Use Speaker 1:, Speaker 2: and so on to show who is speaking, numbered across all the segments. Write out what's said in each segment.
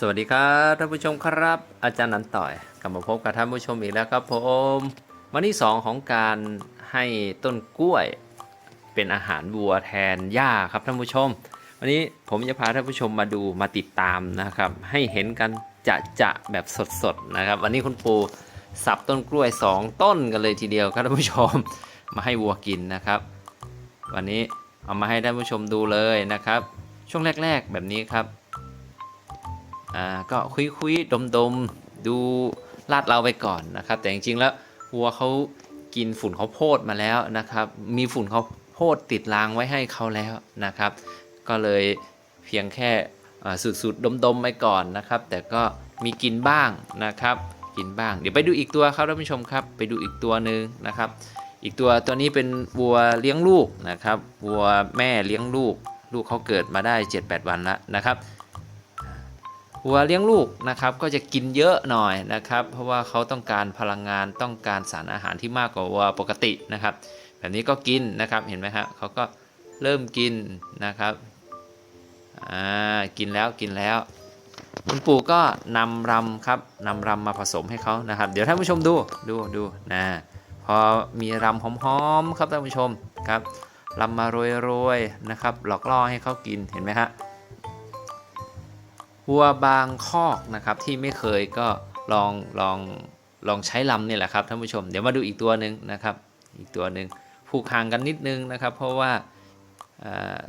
Speaker 1: สวัสดีครับท่านผู้ชมครับ อาจารย์นันต่อยกลับมาพบกับท่านผู้ชมอีกแล้วครับผมวันที่ 2 ของการให้ต้นกล้วย เป็นอาหารวัวแทนหญ้าครับท่านผู้ชม วันนี้ผมจะพาท่านผู้ชมมาดูมาติดตามนะครับ ให้เห็นกันจะจะแบบสดๆนะครับ วันนี้คุณปูสับต้นกล้วย 2 ต้นกันเลยทีเดียวครับท่านผู้ชมมาให้วัวกินนะครับ วันนี้เอามาให้ท่านผู้ชมดูเลยนะครับ ช่วงแรก ๆ แบบนี้ครับ ก็คุยคุยดมดมๆดูลาดเราไปก่อนนะครับ แต่จริงๆแล้ววัวเขากินฝุ่นข้าวโพดมาแล้วนะครับ มีฝุ่นข้าวโพดติดรางไว้ให้เขาแล้วนะครับ ก็เลยเพียงแค่สุดๆดมๆไปก่อนนะครับ แต่ก็มีกินบ้างนะครับกินบ้าง เดี๋ยวไปดูอีกตัวครับท่านผู้ชมครับ ไปดูอีกตัวหนึ่งนะครับ อีกตัวตัวนี้เป็นวัวเลี้ยงลูกนะครับวัวแม่เลี้ยงลูก ลูกเขาเกิดมาได้ 7-8 วันแล้วนะครับ วัวเลี้ยงลูกนะครับก็จะกินเยอะหน่อยนะครับ เพราะว่าเขาต้องการพลังงานต้องการสารอาหารที่มากกว่าวัวปกตินะครับ แบบนี้ก็กินนะครับเห็นไหมครับเขาก็เริ่มกินนะครับอ่ากินแล้วกินแล้ว คุณปู่ก็นำรำครับนำรำมาผสมให้เขานะครับ เดี๋ยวท่านผู้ชมดูดูดูนะพอมีรำหอมๆครับท่านผู้ชมครับรำมาโรยๆนะครับ หลอกล่อให้เขากินเห็นไหมฮะ วัวบางคอกนะครับที่ไม่เคยก็ลองลองลองใช้ลำนี่แหละครับท่านผู้ชม เดี๋ยวมาดูอีกตัวหนึ่งนะครับ อีกตัวหนึ่งผูกห่างกันนิดนึงนะครับ เพราะว่าอ่า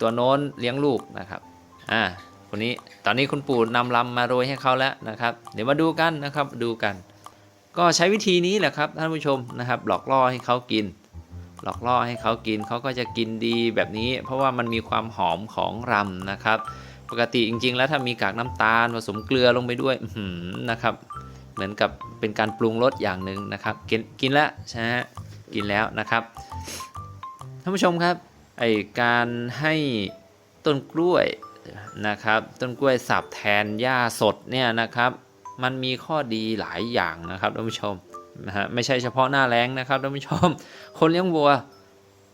Speaker 1: ตัวโน้นเลี้ยงลูกนะครับอ่าคนนี้ตอนนี้คุณปู่นำลำมาโรยให้เขาแล้วนะครับ เดี๋ยวมาดูกันนะครับดูกัน ก็ใช้วิธีนี้แหละครับท่านผู้ชมนะครับ หลอกล่อให้เขากิน หลอกล่อให้เขากินเขาก็จะกินดีแบบนี้ เพราะว่ามันมีความหอมของรำนะครับ ปกติจริง ๆ แล้วถ้ามีกากน้ำตาลผสมเกลือลงไปด้วยนะครับ เหมือนกับเป็นการปรุงรสอย่างหนึ่งนะครับ กินกินแล้วใช่ไหมกินแล้วนะครับท่านผู้ชมครับไอการให้ต้นกล้วยนะครับ ต้นกล้วยสับแทนหญ้าสดเนี่ยนะครับ มันมีข้อดีหลายอย่างนะครับท่านผู้ชมนะฮะไม่ใช่เฉพาะหน้าแล้งนะครับท่านผู้ชม คนเลี้ยงวัว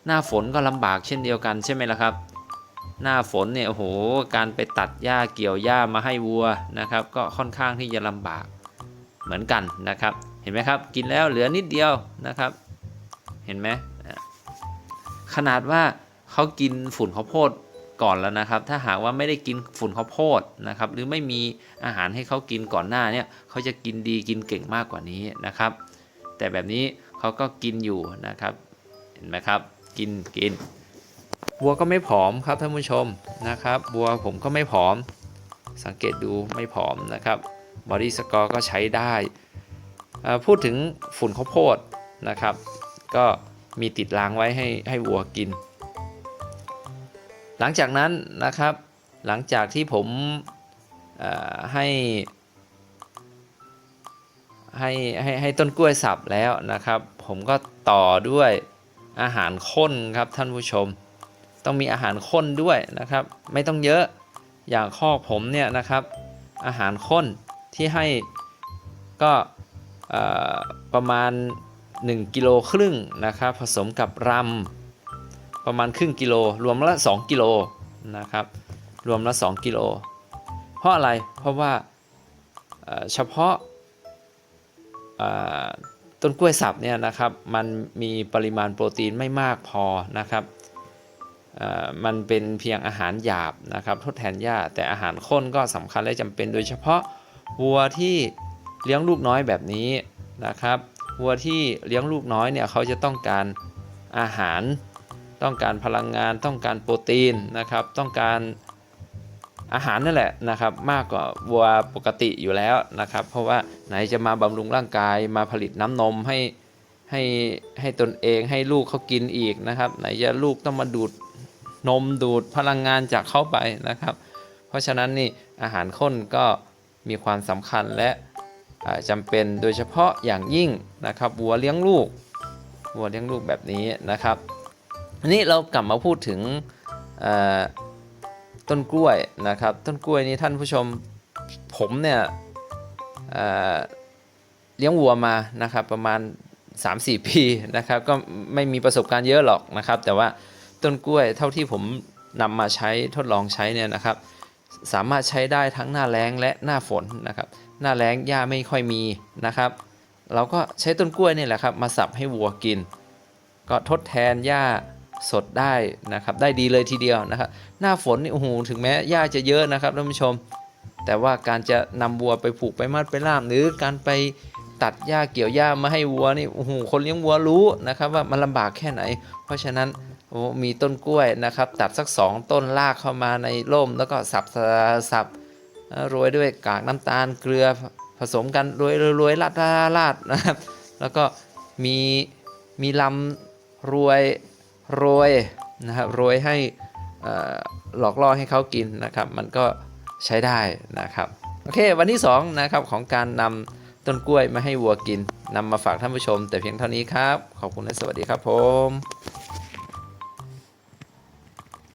Speaker 1: หน้าฝนก็ลำบากเช่นเดียวกันใช่ไหมล่ะครับ หน้าฝนเนี่ยโอ้โหการไปตัดหญ้าเกี่ยวหญ้ามาให้วัวนะครับ ก็ค่อนข้างที่จะลำบากเหมือนกันนะครับ เห็นไหมครับ กินแล้วเหลือนิดเดียวนะครับ เห็นไหมขนาดว่าเขากินฝุ่นข้าวโพดก่อนแล้วนะครับ ถ้าหากว่าไม่ได้กินฝุ่นข้าวโพดนะครับ หรือไม่มีอาหารให้เขากินก่อนหน้าเนี่ยเขาจะกินดีกินเก่งมากกว่านี้นะครับ แต่แบบนี้เขาก็กินอยู่นะครับ เห็นไหมครับ กินกิน วัวก็ไม่ผอมครับท่านผู้ชมนะครับวัวผมก็ไม่ผอม สังเกตดูไม่ผอมนะครับบอดี้สกอร์ก็ใช้ได้พูดถึงฝุ่นข้าวโพดนะครับ ก็มีติดรางไว้ให้ให้วัวกิน หลังจากนั้นนะครับ หลังจากที่ผมให้ให้ให้ให้ต้นกล้วยสับแล้วนะครับ ผมก็ต่อด้วยอาหารข้นครับท่านผู้ชม ต้องมีอาหารข้นด้วยนะครับ ไม่ต้องเยอะอย่างข้อกผมเนี่ยนะครับ อาหารข้นที่ให้ก็ประมาณ 1กิโลครึ่งนะครับ ผสมกับรำประมาณครึ่งกิโล รวมละ2กิโลนะครับ รวมละ2กิโลเพราะอะไรเพราะว่าเฉพาะต้นกล้วยสับเนี่ยนะครับ มันมีปริมาณโปรตีนไม่มากพอนะครับ มันเป็นเพียงอาหารหยาบนะครับทดแทนหญ้าแต่อาหารข้นก็สำคัญและจำเป็น โดยเฉพาะวัวที่เลี้ยงลูกน้อยแบบนี้นะครับวัวที่เลี้ยงลูกน้อยเนี่ยเขาจะต้องการอาหาร ต้องการพลังงาน ต้องการโปรตีนนะครับ ต้องการอาหารนั่นแหละนะครับมากกว่าวัวปกติอยู่แล้วนะครับ เพราะว่าไหนจะมาบำรุงร่างกายมาผลิตน้ำนมให้ให้ให้ตนเองให้ลูกเขากินอีกนะครับ ไหนจะลูกต้องมาดูด นมดูดพลังงานจากเข้าไปนะครับ เพราะฉะนั้นนี่อาหารข้นก็มีความสำคัญและจำเป็นโดยเฉพาะอย่างยิ่งนะครับวัวเลี้ยงลูกวัวเลี้ยงลูกแบบนี้นะครับอันนี้เรากลับมาพูดถึงต้นกล้วยนะครับ ต้นกล้วยนี้ท่านผู้ชมผมเนี่ยเเลี้ยงวัวมานะครับประมาณ 3-4 ปีนะครับก็ไม่มีประสบการณ์เยอะหรอกนะครับ แต่ว่า ต้นกล้วยเท่าที่ผมนำมาใช้ทดลองใช้เนี่ยนะครับ สามารถใช้ได้ทั้งหน้าแล้งและหน้าฝนนะครับ หน้าแล้งหญ้าไม่ค่อยมีนะครับ เราก็ใช้ต้นกล้วยนี่แหละครับมาสับให้วัวกิน ก็ทดแทนหญ้าสดได้นะครับ ได้ดีเลยทีเดียวนะครับ หน้าฝนนี่โอ้โหถึงแม้หญ้าจะเยอะนะครับท่านผู้ชม แต่ว่าการจะนำวัวไปผูกไปมัดไปล่าม หรือการไป ตัดหญ้าเกี่ยวหญ้ามาให้วัวนี่โอ้โหคนเลี้ยงวัวรู้นะครับว่ามันลำบากแค่ไหน เพราะฉะนั้นโอ้มีต้นกล้วยนะครับ ตัดสักสองต้นลากเข้ามาในร่ม แล้วก็สับสับสับเอ่อโรยด้วยกากน้ำตาลเกลือผสมกันโรยโรยรยลาดลาดลาดนะครับ แล้วก็มีมีลำรวยโรยนะครับโรยให้หลอกล่อให้เขากินนะครับ มันก็ใช้ได้นะครับ โอเค วันที่2นะครับของการนำ ต้นกล้วยมาให้วัวกินนำมาฝากท่านผู้ชม แต่เพียงเท่านี้ครับ ขอบคุณและสวัสดีครับผม